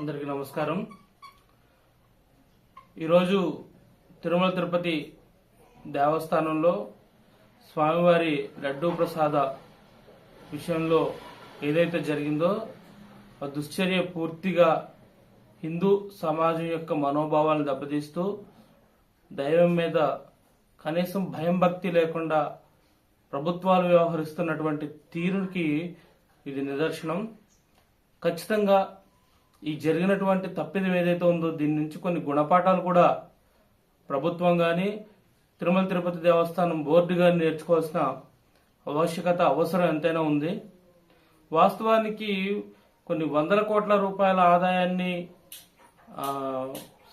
అందరికీ నమస్కారం. ఈరోజు తిరుమల తిరుపతి దేవస్థానంలో స్వామివారి లడ్డూ ప్రసాద విషయంలో ఏదైతే జరిగిందో ఆ దుశ్చర్య పూర్తిగా హిందూ సమాజం యొక్క మనోభావాలను దెబ్బతీస్తూ దైవం మీద కనీసం భయం భక్తి లేకుండా ప్రభుత్వాలు వ్యవహరిస్తున్నటువంటి తీరుకి ఇది నిదర్శనం. ఖచ్చితంగా ఈ జరిగినటువంటి తప్పిదం ఏదైతే ఉందో దీని నుంచి కొన్ని గుణపాఠాలు కూడా ప్రభుత్వం కానీ తిరుమల తిరుపతి దేవస్థానం బోర్డు కానీ నేర్చుకోవాల్సిన ఆవశ్యకత అవసరం ఎంతైనా ఉంది. వాస్తవానికి కొన్ని వందల కోట్ల రూపాయల ఆదాయాన్ని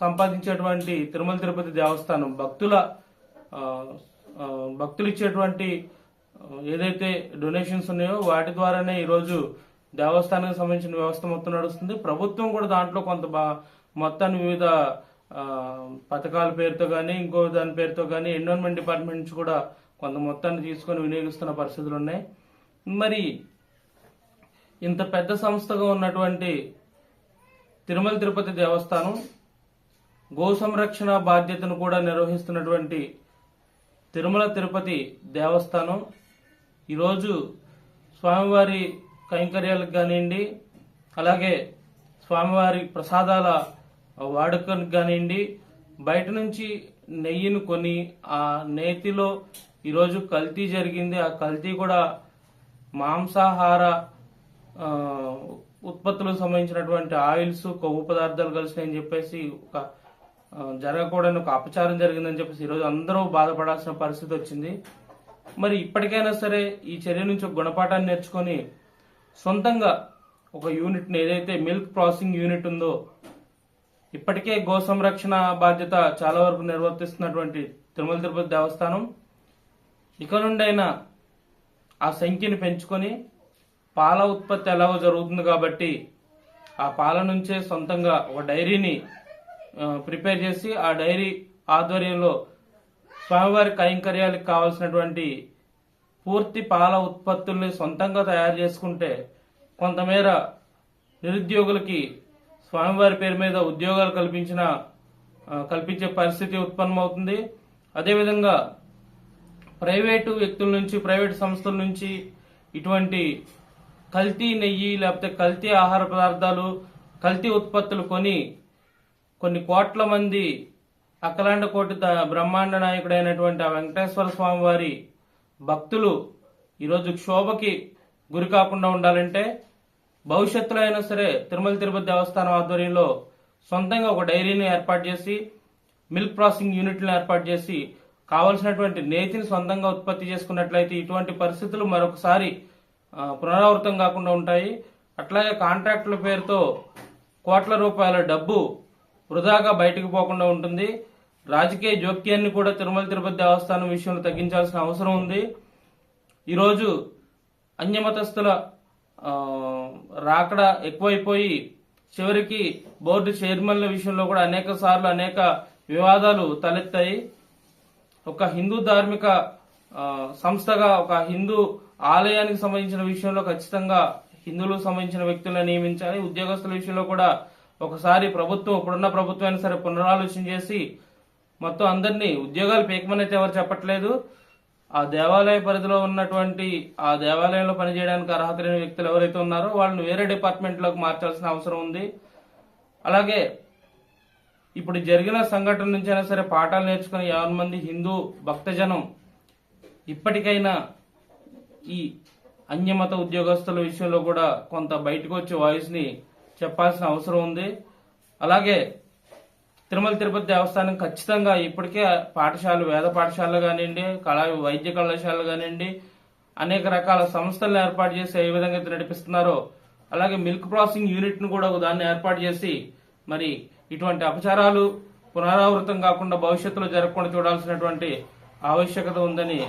సంపాదించేటువంటి తిరుమల తిరుపతి దేవస్థానం భక్తుల భక్తులు ఇచ్చేటువంటి ఏదైతే డొనేషన్స్ ఉన్నాయో వాటి ద్వారానే ఈరోజు దేవస్థానానికి సంబంధించిన వ్యవస్థ మొత్తం నడుస్తుంది. ప్రభుత్వం కూడా దాంట్లో కొంత బా- మొత్తాన్ని వివిధ పథకాల పేరుతో కానీ ఇంకో దాని పేరుతో కానీ ఎన్విరాన్మెంట్ డిపార్ట్మెంట్ నుంచి కూడా కొంత మొత్తాన్ని తీసుకొని వినియోగిస్తున్న పరిస్థితులు ఉన్నాయి. మరి ఇంత పెద్ద సంస్థగా ఉన్నటువంటి తిరుమల తిరుపతి దేవస్థానం గో సంరక్షణ బాధ్యతను కూడా నిర్వహిస్తున్నటువంటి తిరుమల తిరుపతి దేవస్థానం ఈరోజు స్వామివారి కైంకర్యాలకు కానివ్వండి అలాగే స్వామివారి ప్రసాదాల వాడుకలకు కానివ్వండి బయట నుంచి నెయ్యిని కొని ఆ నేతిలో ఈరోజు కల్తీ జరిగింది. ఆ కల్తీ కూడా మాంసాహార ఉత్పత్తులకు సంబంధించినటువంటి ఆయిల్స్ కొవ్వు పదార్థాలు కలిసినాయని చెప్పేసి ఒక జరగకూడని ఒక అపచారం జరిగిందని చెప్పేసి ఈరోజు అందరూ బాధపడాల్సిన పరిస్థితి వచ్చింది. మరి ఇప్పటికైనా సరే ఈ చర్య నుంచి ఒక గుణపాఠాన్ని నేర్చుకొని సొంతంగా ఒక యూనిట్ని ఏదైతే మిల్క్ ప్రాసెసింగ్ యూనిట్ ఉందో ఇప్పటికే గో సంరక్షణ బాధ్యత చాలా వరకు నిర్వర్తిస్తున్నటువంటి తిరుమల తిరుపతి దేవస్థానం ఇక నుండైనా ఆ సంఖ్యని పెంచుకొని పాల ఉత్పత్తి ఎలాగో జరుగుతుంది కాబట్టి ఆ పాల నుంచే సొంతంగా ఒక డైరీని ప్రిపేర్ చేసి ఆ డైరీ ఆధ్వర్యంలో స్వామివారి కైంకర్యాలకు కావాల్సినటువంటి పూర్తి పాల ఉత్పత్తుల్ని సొంతంగా తయారు చేసుకుంటే కొంతమేర నిరుద్యోగులకి స్వామివారి పేరు మీద ఉద్యోగాలు కల్పించిన కల్పించే పరిస్థితి ఉత్పన్నమవుతుంది. అదేవిధంగా ప్రైవేటు వ్యక్తుల నుంచి ప్రైవేటు సంస్థల నుంచి ఇటువంటి కల్తీ నెయ్యి లేకపోతే కల్తీ ఆహార పదార్థాలు కల్తీ ఉత్పత్తులు కొని కొన్ని కోట్ల మంది అఖలాండ కోటి బ్రహ్మాండ నాయకుడైనటువంటి ఆ వెంకటేశ్వర స్వామి వారి భక్తులు ఈరోజు క్షోభకి గురి కాకుండా ఉండాలంటే భవిష్యత్తులో అయినా సరే తిరుమల తిరుపతి దేవస్థానం ఆధ్వర్యంలో సొంతంగా ఒక డైరీని ఏర్పాటు చేసి మిల్క్ ప్రాసెసింగ్ యూనిట్లను ఏర్పాటు చేసి కావలసినటువంటి నేతిని సొంతంగా ఉత్పత్తి చేసుకున్నట్లయితే ఇటువంటి పరిస్థితులు మరొకసారి పునరావృతం కాకుండా ఉంటాయి. అట్లాగే కాంట్రాక్టుల పేరుతో కోట్ల రూపాయల డబ్బు వృధాగా బయటకు పోకుండా ఉంటుంది. రాజకీయ జోక్యాన్ని కూడా తిరుమల తిరుపతి దేవస్థానం విషయంలో తగ్గించాల్సిన అవసరం ఉంది. ఈరోజు అన్యమతస్థుల రాకడ ఎక్కువైపోయి చివరికి బోర్డు చైర్మన్ల విషయంలో కూడా అనేక సార్లు అనేక వివాదాలు తలెత్తాయి. ఒక హిందూ ధార్మిక సంస్థగా ఒక హిందూ ఆలయానికి సంబంధించిన విషయంలో ఖచ్చితంగా హిందువులకు సంబంధించిన వ్యక్తులను నియమించాలి. ఉద్యోగస్తుల విషయంలో కూడా ఒకసారి ప్రభుత్వం ఇప్పుడున్న ప్రభుత్వం అయినా సరే పునరాలోచన చేసి మొత్తం అందరినీ ఉద్యోగాలు పేకమనైతే ఎవరు చెప్పట్లేదు. ఆ దేవాలయ పరిధిలో ఉన్నటువంటి ఆ దేవాలయంలో పనిచేయడానికి అర్హత లేని వ్యక్తులు ఎవరైతే ఉన్నారో వాళ్ళని వేరే డిపార్ట్మెంట్లోకి మార్చాల్సిన అవసరం ఉంది. అలాగే ఇప్పుడు జరిగిన సంఘటన నుంచి అయినా సరే పాఠాలు నేర్చుకుని యాభై మంది హిందూ భక్తజనం ఇప్పటికైనా ఈ అన్యమత ఉద్యోగస్తుల విషయంలో కూడా కొంత బయటకు వచ్చే వాయిస్ని చెప్పాల్సిన అవసరం ఉంది. అలాగే తిరుమల తిరుపతి దేవస్థానం ఖచ్చితంగా ఇప్పటికే పాఠశాలలు వేద పాఠశాలలు కానివ్వండి కళా వైద్య కళాశాలలు కానివ్వండి అనేక రకాల సంస్థలను ఏర్పాటు చేసి ఏ విధంగా అయితే నడిపిస్తున్నారో అలాగే మిల్క్ ప్రాసెసింగ్ యూనిట్ను కూడా ఒక దాన్ని ఏర్పాటు చేసి మరి ఇటువంటి అపచారాలు పునరావృతం కాకుండా భవిష్యత్తులో జరగకుండా చూడాల్సినటువంటి ఆవశ్యకత ఉందని